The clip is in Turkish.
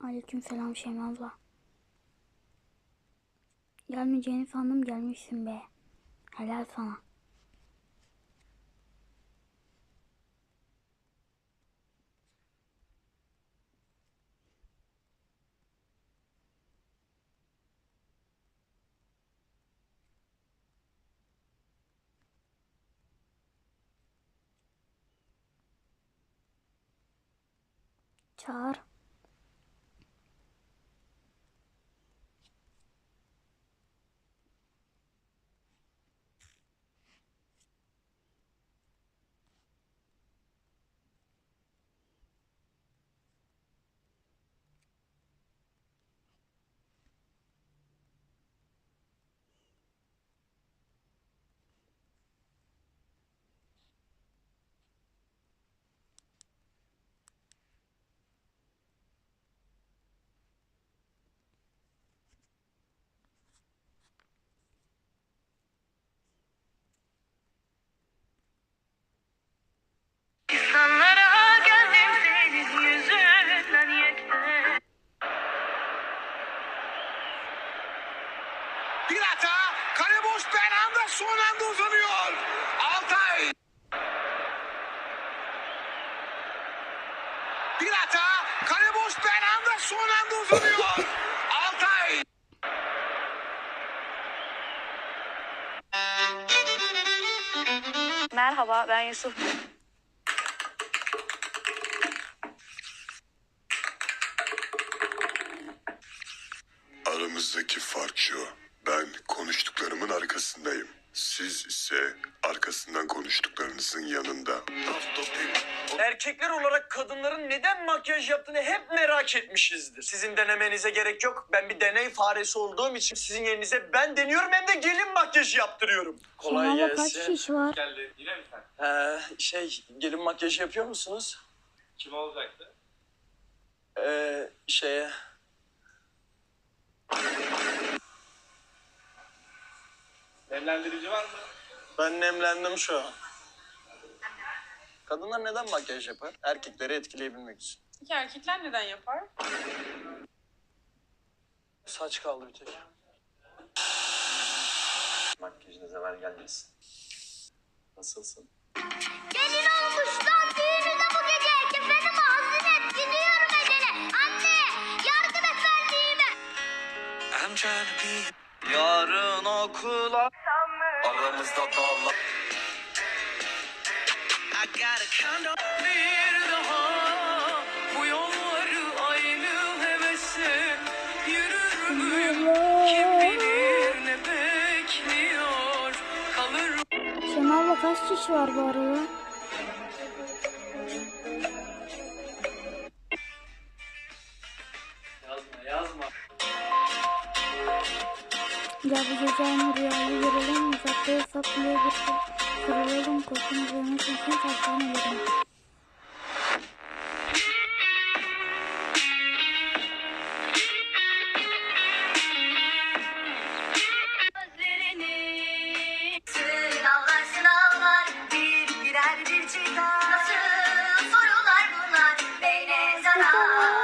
Aleyküm selam Şeyma abla. Gelmeyeceğini sandım gelmişsin be. Helal sana. चार Bir hata. Kale boş Belhanda son anda uzanıyor. Altay. Bir hata. Kale boş Belhanda son anda uzanıyor. Altay. Merhaba ben Yusuf. Aramızdaki fark şu. Ben konuştuklarımın arkasındayım. Siz ise arkasından konuştuklarınızın yanında. Erkekler olarak kadınların neden makyaj yaptığını hep merak etmişizdir. Sizin denemenize gerek yok. Ben bir deney faresi olduğum için sizin yerinize ben deniyorum hem de gelin makyajı yaptırıyorum. Kolay Şeyma abla kaç gelsin. şiş var? geldi. Yine mi sen? Ee, şey gelin makyajı yapıyor musunuz? Kim olacaktı? Ee, şeye... Nemlendirici var mı? Ben nemlendim şu an. Kadınlar neden makyaj yapar? Erkekleri etkileyebilmek için. Peki erkekler neden yapar? Saç kaldı bir tek. Makyajına zeval gelmesin. Nasılsın? Gelin olmuştan düğününe bu gece kefenimi hazır et gidiyorum Ecel'e. Anne yardım et verdiğime. Yarın okula aramızda dağlar. Bir daha bu yolları aynı hevesle yürürüm. Kim bilir ne bekliyor. Kalır abla kaç şiş var bu arada? Aynı rüyayı görelim. Uzakta hesaplaya bir kırılalım. Korkun üzerine kesin kalkan. Gözlerini Sınavlar bir birer bir çıkar Nasıl sorular bunlar beyne zarar